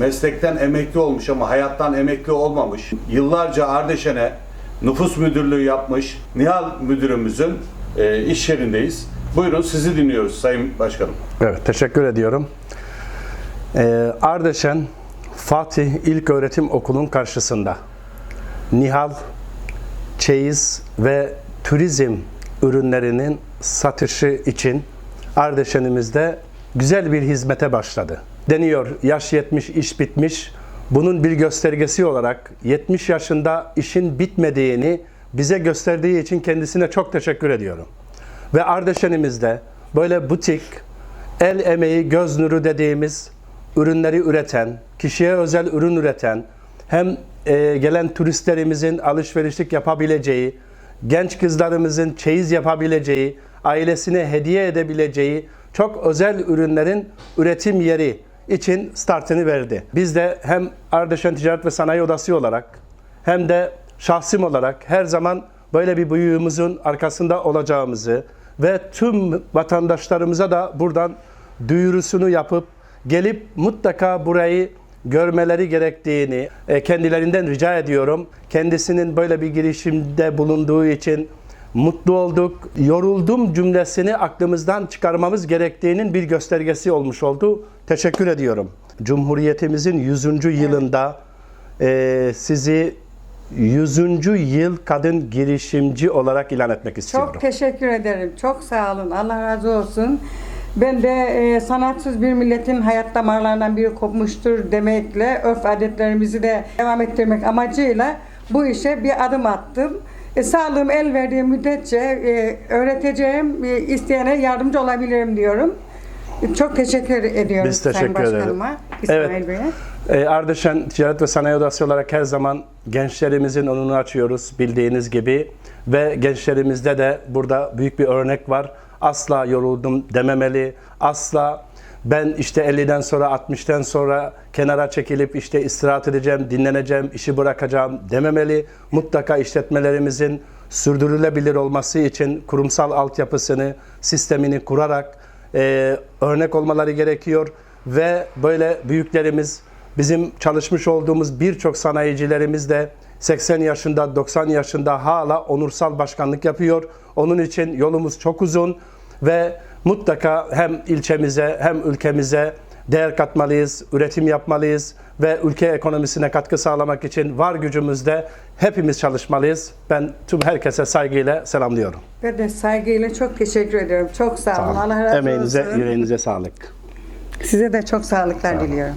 meslekten emekli olmuş ama hayattan emekli olmamış. Yıllarca Ardeşen'e nüfus müdürlüğü yapmış Nihal müdürümüzün e, iş yerindeyiz. Buyurun sizi dinliyoruz Sayın Başkanım. Evet, teşekkür ediyorum. Ee, Ardeşen Fatih İlköğretim Okulu'nun karşısında Nihal, çeyiz ve turizm ürünlerinin satışı için Ardeşen'imizde güzel bir hizmete başladı. Deniyor yaş 70 iş bitmiş. Bunun bir göstergesi olarak 70 yaşında işin bitmediğini bize gösterdiği için kendisine çok teşekkür ediyorum. Ve Ardeşen'imizde böyle butik, el emeği, göz nuru dediğimiz ürünleri üreten, kişiye özel ürün üreten, hem e, gelen turistlerimizin alışverişlik yapabileceği, genç kızlarımızın çeyiz yapabileceği, ailesine hediye edebileceği çok özel ürünlerin üretim yeri için startını verdi. Biz de hem Ardeşen Ticaret ve Sanayi Odası olarak hem de şahsım olarak her zaman böyle bir büyüğümüzün arkasında olacağımızı ve tüm vatandaşlarımıza da buradan duyurusunu yapıp gelip mutlaka burayı görmeleri gerektiğini e, kendilerinden rica ediyorum. Kendisinin böyle bir girişimde bulunduğu için mutlu olduk. Yoruldum cümlesini aklımızdan çıkarmamız gerektiğinin bir göstergesi olmuş oldu. Teşekkür ediyorum. Cumhuriyetimizin 100. yılında e, sizi 100. yıl kadın girişimci olarak ilan etmek istiyorum. Çok teşekkür ederim. Çok sağ olun. Allah razı olsun. Ben de e, sanatsız bir milletin hayat damarlarından biri kopmuştur demekle örf adetlerimizi de devam ettirmek amacıyla bu işe bir adım attım. E, sağlığım el verdiği müddetçe e, öğreteceğim, e, isteyene yardımcı olabilirim diyorum. E, Çok teşekkür ediyorum Biz Sayın teşekkür ederiz. Başkanıma, İsmail Evet. Bey'e. E, Ardeşen Ticaret ve Sanayi Odası olarak her zaman gençlerimizin önünü açıyoruz bildiğiniz gibi ve gençlerimizde de burada büyük bir örnek var. Asla yoruldum dememeli, asla ben işte 50'den sonra 60'tan sonra kenara çekilip işte istirahat edeceğim, dinleneceğim, işi bırakacağım dememeli. Mutlaka işletmelerimizin sürdürülebilir olması için kurumsal altyapısını, sistemini kurarak e, örnek olmaları gerekiyor ve böyle büyüklerimiz bizim çalışmış olduğumuz birçok sanayicilerimiz de 80 yaşında 90 yaşında hala onursal başkanlık yapıyor. Onun için yolumuz çok uzun ve mutlaka hem ilçemize hem ülkemize değer katmalıyız, üretim yapmalıyız ve ülke ekonomisine katkı sağlamak için var gücümüzde hepimiz çalışmalıyız. Ben tüm herkese saygıyla selamlıyorum. Ve de saygıyla çok teşekkür ediyorum. Çok sağ olun. Allah razı Emeğinize, olsun. yüreğinize sağlık. Size de çok sağlıklar diliyorum.